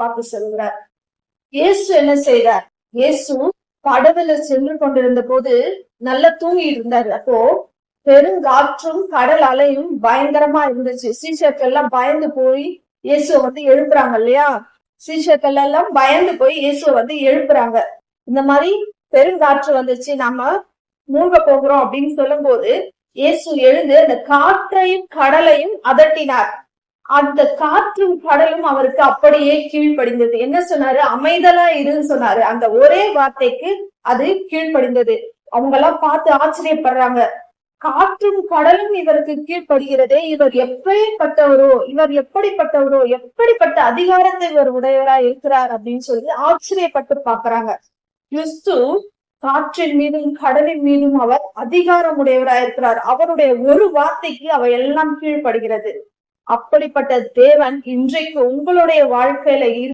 பார்த்து சொல்கிறார் இயேசு என்ன செய்தார்? இயேசு படவுல சென்று கொண்டிருந்த போது நல்லா தூங்கிட்டு இருந்தாரு. அப்போ பெருங்காற்றும் கடல் அலையும் பயங்கரமா இருந்துச்சு. சீஷர்கள் எல்லாம் பயந்து போய் இயேசுவை வந்து எழுப்புறாங்க இல்லையா? சீஷர்கள் எல்லாம் பயந்து போய் இயேசுவை வந்து எழுப்புறாங்க. இந்த மாதிரி பெருங்காற்று வந்துச்சு. நாம மூழ்க போகிறோம் அப்படின்னு சொல்லும் போது இயேசு எழுந்து அந்த காற்றையும் கடலையும் அதட்டினார். அந்த காற்றும் கடலும் அவருக்கு அப்படியே கீழ்ப்படிந்தது. என்ன சொன்னாரு? அமைதலா இருன்னு சொன்னாரு. அந்த ஒரே வார்த்தைக்கு அது கீழ்ப்படிந்தது. அவங்க எல்லாம் பார்த்து ஆச்சரியப்படுறாங்க. காற்றும் கடலும் இவருக்கு கீழ்ப்படுகிறதே. இவர் எப்படிப்பட்டவரோ இவர் எப்படிப்பட்டவரோ எப்படிப்பட்ட அதிகாரத்தை இவர் உடையவரா இருக்கிறார் அப்படின்னு சொல்லி ஆச்சரியப்பட்டு பாக்குறாங்க கிறிஸ்து காற்றின் மீதும் கடலின் மீதும் அவர் அதிகாரம் உடையவரா இருக்கிறார். அவருடைய ஒரு வார்த்தைக்கு அவை எல்லாம் கீழ்ப்படுகிறது. அப்படிப்பட்ட தேவன் இன்றைக்கு உங்களுடைய வாழ்க்கையில